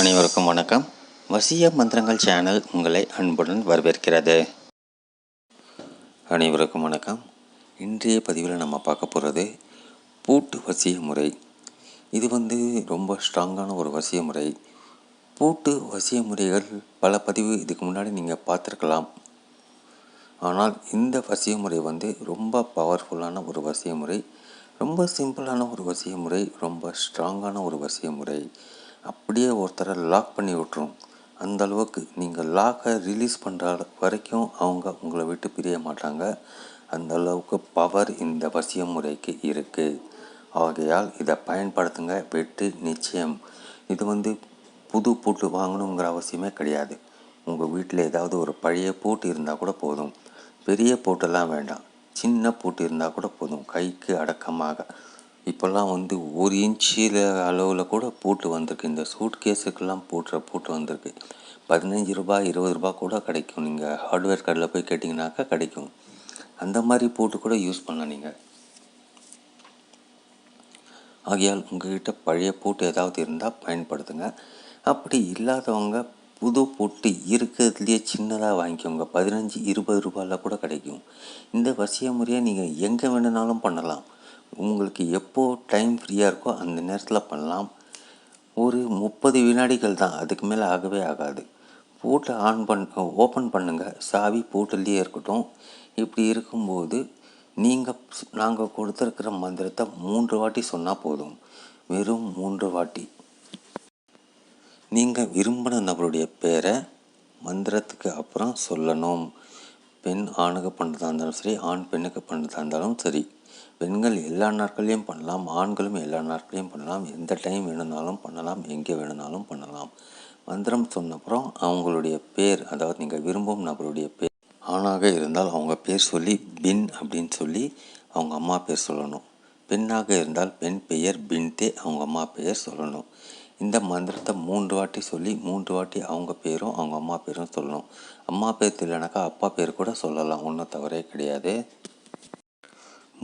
அனைவருக்கும் வணக்கம். வசிய மந்திரங்கள் சேனல் உங்களை அன்புடன் வரவேற்கிறது. அனைவருக்கும் வணக்கம். இன்றைய பதிவில் நம்ம பார்க்க போகிறது பூட்டு வசிய முறை. இது வந்து ரொம்ப ஸ்ட்ராங்கான ஒரு வசிய முறை. பூட்டு வசிய முறைகள் பல பதிவு இதுக்கு முன்னாடி நீங்கள் பார்த்துருக்கலாம். ஆனால் இந்த வசிய முறை வந்து ரொம்ப பவர்ஃபுல்லான ஒரு வசிய முறை. ரொம்ப சிம்பிளான ஒரு வசிய முறை. ரொம்ப ஸ்ட்ராங்கான ஒரு வசிய முறை. அப்படியே ஒருத்தரை லாக் பண்ணி விட்டுரும். அந்த அளவுக்கு நீங்கள் லாக்கை ரிலீஸ் பண்ணுற வரைக்கும் அவங்க உங்களை விட்டு பிரிய மாட்டாங்க. அந்த அளவுக்கு பவர் இந்த வசிய முறைக்கு இருக்குது ஆகையால் இதை பயன்படுத்துங்க வெற்றி நிச்சயம். இது வந்து புது பூட்டு வாங்கணுங்கிற அவசியமே கிடையாது. உங்கள் வீட்டில் ஏதாவது ஒரு பழைய பூட்டு இருந்தால் கூட போதும். பெரிய பூட்டெல்லாம் வேண்டாம். சின்ன பூட்டு இருந்தால் கூட போதும். கைக்கு அடக்கமாக இப்போல்லாம் வந்து ஒரு இன்ச்சில் அளவில் கூட பூட்டு வந்திருக்கு. இந்த சூட் கேஸுக்கெல்லாம் பூட்டுற பூட்டு வந்திருக்கு. பதினஞ்சு ரூபாய் இருபது ரூபா கூட கிடைக்கும். நீங்கள் ஹார்ட்வேர் கடையில் போய் கேட்டிங்கனாக்கா கிடைக்கும். அந்த மாதிரி பூட்டு கூட யூஸ் பண்ணலாம் நீங்கள் ஆகையால் உங்கள்கிட்ட பழைய பூட்டு ஏதாவது இருந்தால் பயன்படுத்துங்க. அப்படி இல்லாதவங்க புது பூட்டு இருக்கிறதுலையே சின்னதாக வாங்கிக்கோங்க. பதினஞ்சு இருபது ரூபாயில் கூட கிடைக்கும். இந்த வசிய முறையை நீங்கள் எங்கே வேணுனாலும் பண்ணலாம். உங்களுக்கு எப்போது டைம் ஃப்ரீயாக இருக்கோ அந்த நேரத்தில் பண்ணலாம். ஒரு முப்பது வினாடிகள் தான் அதுக்கு மேலே ஆகவே ஆகாது. பூட்டை ஆன் பண் ஓப்பன் பண்ணுங்கள் சாவி பூட்டிலேயே இருக்கட்டும். இப்படி இருக்கும்போது நீங்கள் நாங்கள் கொடுத்துருக்கிற மந்திரத்தை மூன்று வாட்டி சொன்னால் போதும். வெறும் மூன்று வாட்டி. நீங்கள் விரும்பின நபருடைய பேரை மந்திரத்துக்கு அப்புறம் சொல்லணும். பெண் ஆணுக்கு பண்ணுறதா இருந்தாலும் சரி ஆண் பெண்ணுக்கு பண்ணுறதா இருந்தாலும் சரி. பெண்கள் எல்லா நாட்களையும் பண்ணலாம் ஆண்களும் எல்லா நாட்களையும் பண்ணலாம். எந்த டைம் வேணும்னாலும் பண்ணலாம் எங்கே வேணும்னாலும் பண்ணலாம். மந்திரம் சொன்னப்புறம் அவங்களுடைய பேர் அதாவது நீங்கள் விரும்பும் நபருடைய பேர் ஆணாக இருந்தால் அவங்க பேர் சொல்லி பின் அப்படின்னு சொல்லி அவங்க அம்மா பேர் சொல்லணும். பெண்ணாக இருந்தால் பெண் பெயர் பின்தே அவங்க அம்மா பெயர் சொல்லணும். இந்த மந்திரத்தை மூன்று வாட்டி சொல்லி மூன்று வாட்டி அவங்க பேரும் அவங்க அம்மா பேரும் சொல்லணும். அம்மா பேர் தெரியலனாக்கா அப்பா பேர் கூட சொல்லலாம் ஒன்றும் தவறே கிடையாது.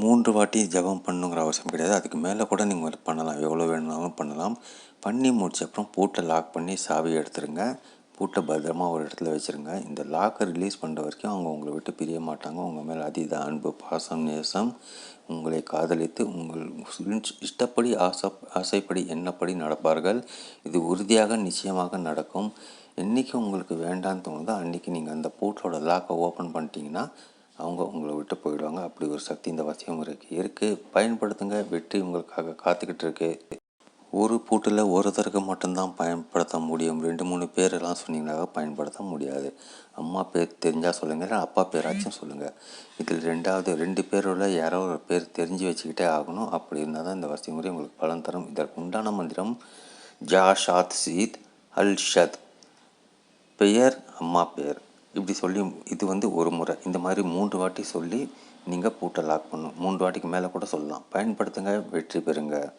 மூன்று வாட்டி ஜபம் பண்ணுங்கிற அவசியம் கிடையாது. அதுக்கு மேலே கூட நீங்கள் பண்ணலாம். எவ்வளோ வேணுனாலும் பண்ணலாம். பண்ணி முடிச்ச அப்புறம் பூட்டை லாக் பண்ணி சாவியை எடுத்துருங்க. பூட்டை பத்திரமா ஒரு இடத்துல வச்சுருங்க. இந்த லாக்கை ரிலீஸ் பண்ணுற வரைக்கும் அவங்க உங்களை விட்டு பிரிய மாட்டாங்க. உங்கள் மேலே அதீத அன்பு பாசம் நேசம் உங்களை காதலித்து உங்கள் இஷ்டப்படி ஆசை ஆசைப்படி என்னப்படி நடப்பார்கள்? இது உறுதியாக நிச்சயமாக நடக்கும். என்றைக்கு உங்களுக்கு வேண்டான்னு தோணுதோ அன்றைக்கி நீங்கள் அந்த பூட்டோட லாக்கை ஓப்பன் பண்ணிட்டீங்கன்னா அவங்க உங்களை விட்டு போயிடுவாங்க. அப்படி ஒரு சக்தி இந்த வசியம் இருக்குது இருக்குது பயன்படுத்துங்க. வெற்றி உங்களுக்காக காத்துக்கிட்டு இருக்கு. ஒரு பூட்டில் ஒருத்தருக்கு மட்டும்தான் பயன்படுத்த முடியும். ரெண்டு மூணு பேரெல்லாம் சொன்னீங்கன்னாக்க பயன்படுத்த முடியாது. அம்மா பேர் தெரிஞ்சால் சொல்லுங்கள் அப்பா பேராச்சும் சொல்லுங்கள் இதில் ரெண்டாவது ரெண்டு பேரோட யாரோ ஒரு பேர் தெரிஞ்சு வச்சுக்கிட்டே ஆகணும். அப்படி இருந்தால் தான் இந்த வசிய முறை உங்களுக்கு பலன் தரும். இதற்கு உண்டான மந்திரம் ஜா ஷாத் சீத் அல் ஷத். பெயர் அம்மா பேர். இப்படி சொல்லி இது வந்து ஒரு முறை. இந்த மாதிரி மூன்று வாட்டி சொல்லி நீங்கள் பூட்டை லாக் பண்ணணும். மூன்று வாட்டிக்கு மேலே கூட சொல்லலாம். பயன்படுத்துங்க வெற்றி பெறுங்க.